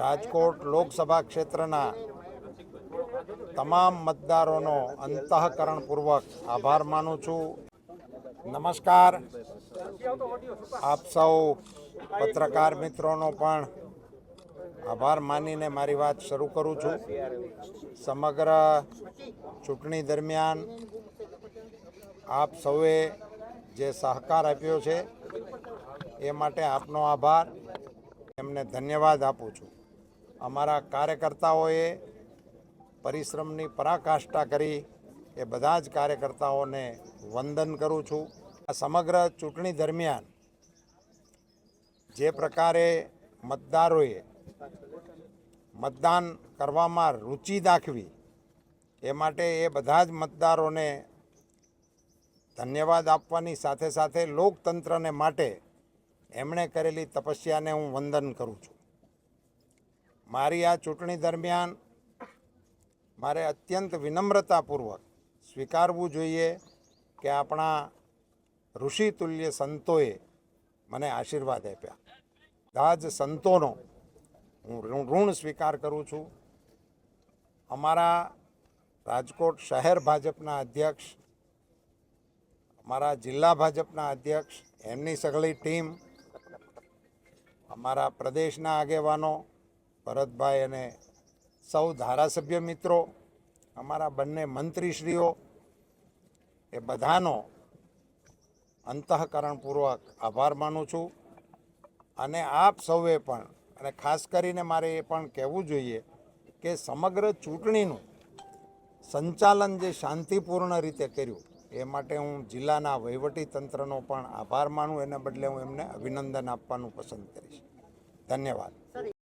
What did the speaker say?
રાજકોટ લોકસભા ક્ષેત્રના તમામ મતદારોનો અંતઃકરણપૂર્વક આભાર માનું છું. નમસ્કાર. આપ સૌ પત્રકાર મિત્રોનો પણ આભાર માનીને મારી વાત શરૂ કરું છું. સમગ્ર ચૂંટણી દરમિયાન આપ સૌએ જે સહકાર આપ્યો છે, એ માટે આપનો આભાર. એમને ધન્યવાદ આપું છું. અમારા કાર્યકર્તાઓએ પરિશ્રમની પરાકાષ્ઠા કરી એ બધા જ કાર્યકર્તાઓને વંદન કરું છું. આ સમગ્ર ચૂંટણી દરમિયાન જે પ્રકારે મતદારોએ મતદાન કરવામાં રુચિ દાખવી એ માટે એ બધા જ મતદારોને ધન્યવાદ આપવાની સાથે સાથે લોકતંત્રને માટે એમણે કરેલી તપસ્યાને હું વંદન કરું છું. મારી આ ચૂંટણી દરમિયાન મારે અત્યંત વિનમ્રતાપૂર્વક સ્વીકારવું જોઈએ કે આપણા ઋષિતુલ્ય સંતોએ મને આશીર્વાદ આપ્યા. બધા જ સંતોનો હું ઋણ સ્વીકાર કરું છું. અમારા રાજકોટ શહેર ભાજપના અધ્યક્ષ, અમારા જિલ્લા ભાજપના અધ્યક્ષ, એમની સગળી ટીમ, અમારા પ્રદેશના આગેવાનો ભરતભાઈ અને સૌ ધારાસભ્ય મિત્રો, અમારા બંને મંત્રીશ્રીઓ, એ બધાનો અંતઃકરણપૂર્વક આભાર માનું છું. અને આપ સૌએ પણ, અને ખાસ કરીને મારે એ પણ કહેવું જોઈએ કે સમગ્ર ચૂંટણીનું સંચાલન જે શાંતિપૂર્ણ રીતે કર્યું, એ માટે હું જિલ્લાના તંત્રનો પણ આભાર માનું, એના બદલે હું એમને અભિનંદન આપવાનું પસંદ કરીશ. ધન્યવાદ.